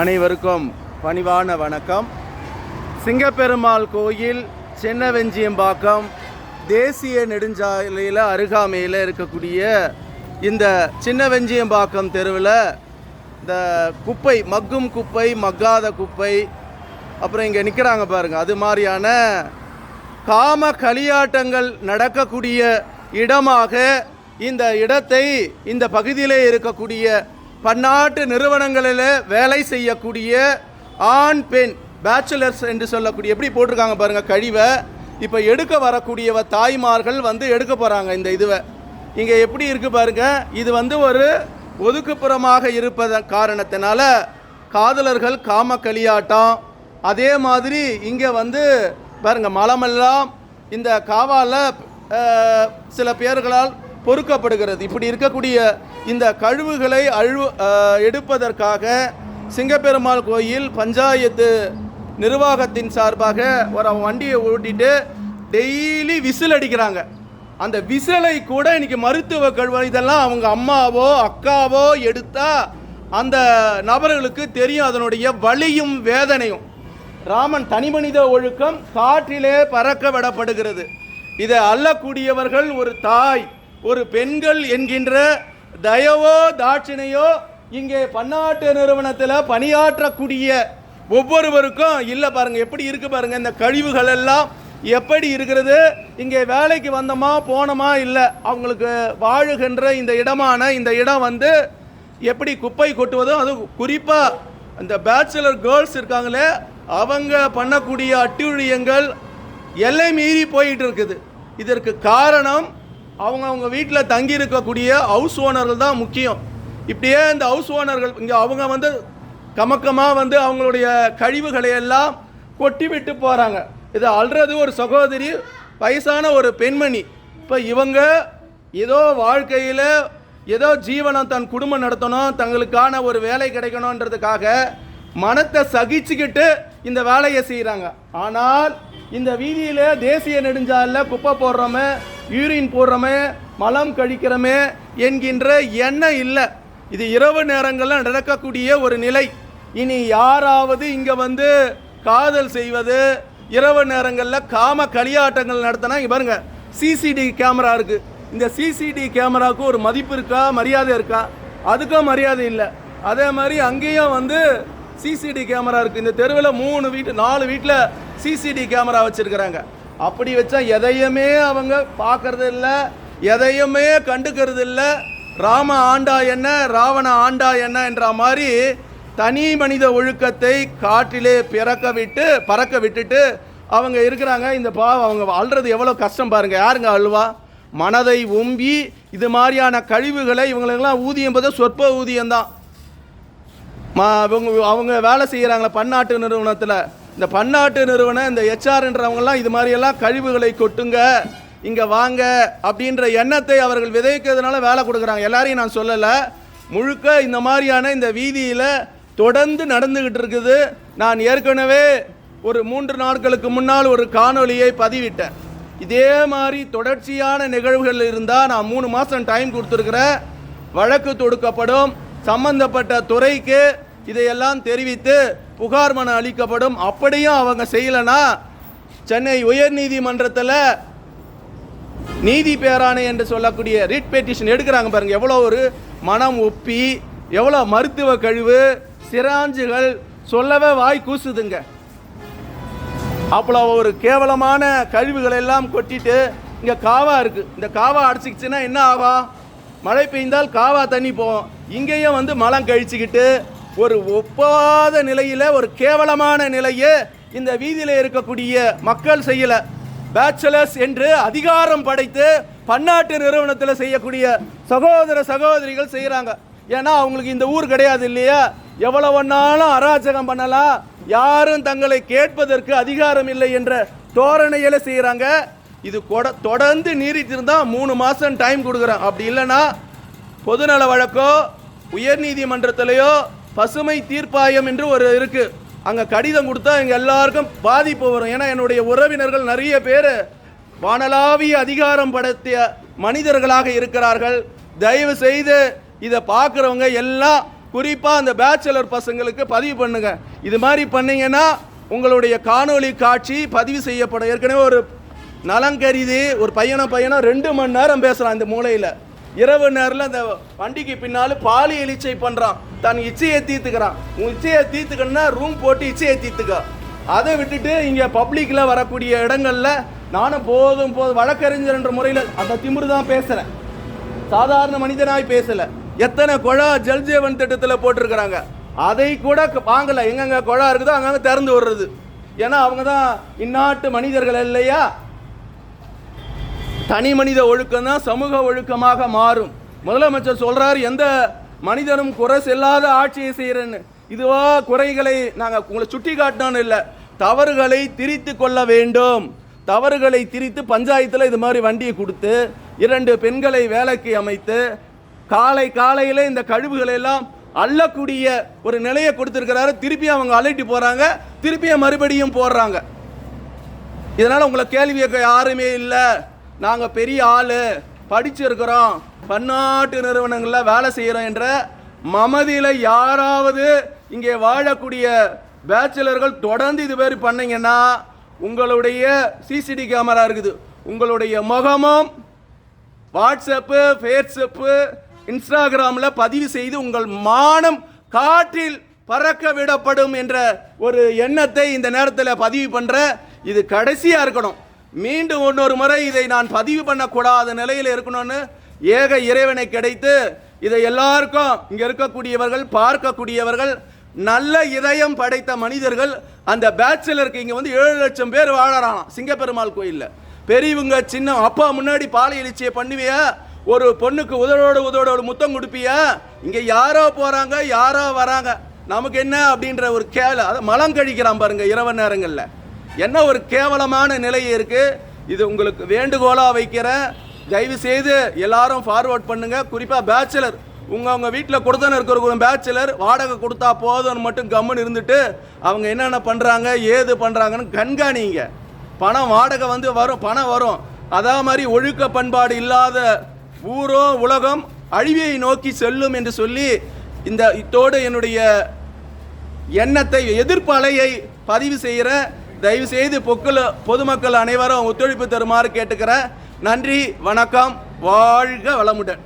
அனைவருக்கும் பணிவான வணக்கம். சிங்கப்பெருமாள் கோயில் சின்னவெஞ்சியம்பாக்கம் தேசிய நெடுஞ்சாலையில் அருகாமையில் இருக்கக்கூடிய இந்த சின்னவெஞ்சியம்பாக்கம் தெருவில் இந்த குப்பை மக்கும் குப்பை மக்காத குப்பை அப்புறம் இங்கே நிற்கிறாங்க பாருங்கள் அது மாதிரியான காம களியாட்டங்கள் நடக்கக்கூடிய இடமாக இந்த இடத்தை இந்த பகுதியிலே இருக்கக்கூடிய பன்னாட்டு நிறுவனங்களில் வேலை செய்யக்கூடிய ஆண் பெண் பேச்சுலர்ஸ் என்று சொல்லக்கூடிய எப்படி போட்டிருக்காங்க பாருங்கள் கழிவை. இப்போ எடுக்க வரக்கூடியவ தாய்மார்கள் வந்து எடுக்க போகிறாங்க இந்த இதுவை. இங்கே எப்படி இருக்கு பாருங்க இது வந்து ஒரு ஒதுக்குப்புறமாக இருப்பதன் காரணத்தினால காதலர்கள் காம களியாட்டம் அதே மாதிரி இங்கே வந்து பாருங்கள் மலமெல்லாம் இந்த காவால சில பேர்களால் பொறுக்கப்படுகிறது. இப்படி இருக்கக்கூடிய இந்த கழிவுகளை அழு எடுப்பதற்காக சிங்கப்பெருமாள் கோயில் பஞ்சாயத்து நிர்வாகத்தின் சார்பாக ஒரு வண்டியை ஓட்டிட்டு டெய்லி விசில் அடிக்கிறாங்க. அந்த விசிலை கூட இன்னைக்கு மருத்துவ கழுவ இதெல்லாம் அவங்க அம்மாவோ அக்காவோ எடுத்தா அந்த நபர்களுக்கு தெரியும் அதனுடைய வலியும் வேதனையும். ராமன் தனிமனித ஒழுக்கம் காற்றிலே பறக்க விடப்படுகிறது. இதை அள்ளக்கூடியவர்கள் ஒரு தாய். ஒரு பெண்கள் என்கின்ற தயவோ தாட்சிணையோ இங்கே பன்னாட்டு நிறுவனத்தில் பணியாற்றக்கூடிய ஒவ்வொருவருக்கும் இல்லை பாருங்கள் எப்படி இருக்குது பாருங்கள் இந்த கழிவுகள் எல்லாம் எப்படி இருக்கிறது? இங்கே வேலைக்கு வந்தோமா போனோமா இல்லை? அவங்களுக்கு வாழுகின்ற இந்த இடமான இந்த இடம் வந்து எப்படி குப்பை கொட்டுவதும் அது குறிப்பாக அந்த பேச்சுலர் கேர்ள்ஸ் இருக்காங்களே அவங்க பண்ணக்கூடிய அட்டுழியங்கள் எல்லை மீறி போயிட்டு இருக்குது. இதற்கு காரணம் அவங்க அவங்க வீட்டில் தங்கி இருக்கக்கூடிய ஹவுஸ் ஓனர்கள் தான் முக்கியம். இப்படியே இந்த ஹவுஸ் ஓனர்கள் இங்கே அவங்க வந்து கமக்கமாக வந்து அவங்களுடைய கழிவுகளை எல்லாம் கொட்டி விட்டு போகிறாங்க இது அல்றது ஒரு சகோதரி வயசான ஒரு பெண்மணி. இப்போ இவங்க ஏதோ வாழ்க்கையில் ஏதோ ஜீவனம் தன் குடும்பம் நடத்தணும் தங்களுக்கான ஒரு வேலை கிடைக்கணுன்றதுக்காக மனத்தை சகிச்சுக்கிட்டு இந்த வேலையை செய்கிறாங்க ஆனால் இந்த வீதியில் தேசிய நெடுஞ்சாலில் குப்பை போடுறோமே யூரின் போடுறோமே மலம் கழிக்கிறோமே என்கின்ற எண்ணம் இல்லை. இது இரவு நேரங்களில் நடக்கக்கூடிய ஒரு நிலை. இனி யாராவது இங்கே வந்து காதல் செய்வது இரவு நேரங்களில் காம களியாட்டங்கள் நடத்தினா பாருங்க சிசிடி கேமரா இருக்கு. இந்த சிசிடி கேமராவுக்கு ஒரு மதிப்பு இருக்கா மரியாதை இருக்கா? அதுக்கும் மரியாதை இல்லை. அதே மாதிரி அங்கேயும் வந்து சிசிடி கேமரா இருக்குது இந்த தெருவில் மூணு வீட்டு நாலு வீட்டில் சிசிடி கேமரா வச்சுருக்குறாங்க. அப்படி வச்சா எதையுமே அவங்க பார்க்கறது இல்லை எதையுமே கண்டுக்கிறது இல்லை ராம ஆண்டா என்ன ராவண ஆண்டா என்ன என்ற மாதிரி தனி மனித ஒழுக்கத்தை காற்றிலே பிறக்க விட்டு பறக்க விட்டுட்டு அவங்க இருக்கிறாங்க. இந்த பாவம் அவங்க அழுறது எவ்வளோ கஷ்டம் பாருங்க. யாருங்க அழுவா? மனதை ஒம்பி இது மாதிரியான கழிவுகளை இவங்களுக்கெல்லாம் ஊதியம் பார்த்தா சொற்ப ஊதியம்தான். மா அவங்க அவங்க வேலை செய்கிறாங்களே பன்னாட்டு நிறுவனத்தில். இந்த பன்னாட்டு நிறுவனம் இந்த ஹெச்ஆர்ன்றவங்கலாம் இது மாதிரியெல்லாம் கழிவுகளை கொட்டுங்க இங்கே வாங்க அப்படின்ற எண்ணத்தை அவர்கள் விதைக்கிறதுனால வேலை கொடுக்குறாங்க. எல்லாரையும் நான் சொல்லலை. முழுக்க இந்த மாதிரியான இந்த வீதியில் தொடர்ந்து நடந்துக்கிட்டு இருக்குது. நான் ஏற்கனவே ஒரு மூன்று நாட்களுக்கு முன்னால் ஒரு காணொலியை பதிவிட்டேன். இதே மாதிரி தொடர்ச்சியான நிகழ்வுகள் இருந்தால் நான் மூணு மாதம் டைம் கொடுத்துருக்குறேன். வழக்கு தொடுக்கப்படும். சம்பந்தப்பட்ட துறைக்கு இதையெல்லாம் தெரிவித்து புகார் மனு அளிக்கப்படும். அப்படியும் அவங்க செய்யலைன்னா சென்னை உயர்நீதிமன்றத்தில் நீதி பேராணை என்று சொல்லக்கூடிய ரிட் பெட்டிஷன் எடுக்கிறாங்க பாருங்க. எவ்வளோ ஒரு மனம் ஒப்பி எவ்வளோ மருத்துவ கழிவு சிராஞ்சுகள் சொல்லவே வாய் கூசுதுங்க. அவ்வளோ ஒரு கேவலமான கழிவுகள் எல்லாம் கொட்டிட்டு இங்கே காவா இருக்குது இந்த காவா அடிச்சிக்கிச்சுன்னா என்ன ஆகும்? மழை பெய்ந்தால் காவா தண்ணி போகும். இங்கேயும் வந்து மலம் கழிச்சுக்கிட்டு ஒரு ஒப்பாத நிலையில் ஒரு கேவலமான நிலையை இந்த வீதியில் இருக்கக்கூடிய மக்கள் செய்யலை. பேச்சுலர்ஸ் என்று அதிகாரம் படைத்து பன்னாட்டு நிறுவனத்தில் செய்யக்கூடிய சகோதர சகோதரிகள் செய்கிறாங்க ஏன்னா அவங்களுக்கு இந்த ஊர் கிடையாது இல்லையா? எவ்வளவுனாலும் அராஜகம் பண்ணலாம். யாரும் தங்களை கேட்பதற்கு அதிகாரம் இல்லை என்ற தோரணையில செய்கிறாங்க இது கொட- தொடர்ந்து நீடித்திருந்தா மூணு மாதம் டைம் கொடுக்குறேன். அப்படி இல்லைன்னா பொதுநல வழக்கோ உயர்நீதிமன்றத்திலேயோ பசுமை தீர்ப்பாயம் என்று ஒரு இருக்கு. அங்கே கடிதம் கொடுத்தா எங்கள் எல்லாருக்கும் பாதிப்பு வரும். ஏன்னா என்னுடைய உறவினர்கள் நிறைய பேர் வானலாவிய அதிகாரம் படுத்திய மனிதர்களாக இருக்கிறார்கள். தயவு செய்து இதை பார்க்குறவங்க எல்லாம் குறிப்பாக அந்த பேச்சுலர் பசங்களுக்கு பதிவு பண்ணுங்க. இது மாதிரி பண்ணீங்கன்னா உங்களுடைய காணொளி காட்சி பதிவு செய்யப்படும். ஏற்கனவே ஒரு நலங்கருதி ஒரு பையனை பையனை ரெண்டு மணி நேரம் பேசுகிறான் இந்த மூலையில். இரவு நேரில் அந்த வண்டிக்கு பின்னால் பாலி இலிச்சை பண்ணுறான் தன் இச்சையை தீர்த்துக்கிறான். உன் இச்சையை தீர்த்துக்கணும்னா ரூம் போட்டு இச்சையை தீர்த்துக்க. அதை விட்டுட்டு இங்கே பப்ளிக்கில் வரக்கூடிய இடங்களில் நானும் போதும் போதும் வழக்கறிஞர் என்ற முறையில் அந்த திமிரு தான் பேசுகிறேன் சாதாரண மனிதனாய் பேசலை. எத்தனை குழா ஜல்ஜீவன் திட்டத்தில் போட்டிருக்கிறாங்க. அதை கூட க- எங்கெங்கே குழா இருக்குதோ அங்கங்கே திறந்து விடுறது. ஏன்னா அவங்க தான் இந்நாட்டு மனிதர்கள் இல்லையா? தனி மனித ஒழுக்கம் தான் சமூக ஒழுக்கமாக மாறும். முதலமைச்சர் சொல்கிறார் எந்த மனிதனும் குறை செல்லாத ஆட்சியை செய்கிறேன்னு இதுவா குறைகளை நாங்கள் உங்களை சுட்டி காட்டணும்னு இல்லை தவறுகளை திரித்து கொள்ள வேண்டும். தவறுகளை திரித்து பஞ்சாயத்தில் இது மாதிரி வண்டியை கொடுத்து இரண்டு பெண்களை வேலைக்கு அமைத்து காலை காலையில் இந்த கழிவுகளை எல்லாம் அள்ளக்கூடிய ஒரு நிலையை கொடுத்துருக்கிறாரு. திருப்பி அவங்க அலட்டி போகிறாங்க திருப்பியும் மறுபடியும் போடுறாங்க. இதனால் உங்களை கேள்வி கேட்க யாருமே இல்லை. நாங்கள் பெரிய ஆள் படிச்சிருக்கிறோம் பன்னாட்டு நிறுவனங்களில் வேலை செய்கிறோம் என்ற மமதியில் யாராவது இங்கே வாழக்கூடிய பேச்சுலர்கள் தொடர்ந்து இது மாதிரி பண்ணிங்கன்னா உங்களுடைய சிசிடி கேமரா இருக்குது. உங்களுடைய முகமும் வாட்ஸ்அப்பு ஃபேஸ்அப்பு இன்ஸ்டாகிராமில் பதிவு செய்து உங்கள் மானம் காற்றில் பறக்க விடப்படும் என்ற ஒரு எண்ணத்தை இந்த நேரத்தில் பதிவு பண்ணுற இது கடைசியாக இருக்கணும். மீண்டும் இன்னொரு முறை இதை நான் பதிவு பண்ணக்கூடாத நிலையில் இருக்கணும்னு ஏக இறைவனை கிடைத்து இதை எல்லாருக்கும் இங்கே இருக்கக்கூடியவர்கள் பார்க்கக்கூடியவர்கள் நல்ல இதயம் படைத்த மனிதர்கள் அந்த பேச்சுலருக்கு இங்கே வந்து ஏழு லட்சம் பேர் வாழறான் சிங்கப்பெருமாள் கோயிலில். பெரியவங்க சின்ன அப்பா முன்னாடி பாலை எழுச்சியை பண்ணுவிய ஒரு பொண்ணுக்கு உதடோடு உதடோடு முத்தம் கொடுப்பிய இங்கே யாரோ போகிறாங்க யாரோ வராங்க. நமக்கு என்ன அப்படின்ற ஒரு கேள அதை மலம் கழிக்கிறான் பாருங்க இரவு நேரங்களில். என்ன ஒரு கேவலமான நிலை இருக்கு? இது உங்களுக்கு வேண்டுகோளாக வைக்கிறேன் தயவு செய்து எல்லாரும் ஃபார்வர்ட் பண்ணுங்க. குறிப்பாக பேச்சுலர் உங்க உங்க வீட்டில் கொடுத்தன இருக்கிற பேச்சுலர் வாடகை கொடுத்தா போதும்னு மட்டும் கம்முன்னு இருந்துட்டு அவங்க என்னென்ன பண்ணுறாங்க ஏது பண்ணுறாங்கன்னு கண்காணிங்க. பணம் வாடகை வந்து வரும் பணம் வரும். அதே மாதிரி ஒழுக்க பண்பாடு இல்லாத ஊரோ உலகம் அழிவியை நோக்கி செல்லும் என்று சொல்லி இந்த இத்தோடு என்னுடைய எண்ணத்தை எதிர்ப்பு அலையை பதிவு செய்கிற தயவு செய்து பொக்கள் பொதுமக்கள் அனைவரும் ஒத்துழைப்பு தருமாறு கேட்டுக்கிறேன். நன்றி வணக்கம் வாழ்க வளமுடன்.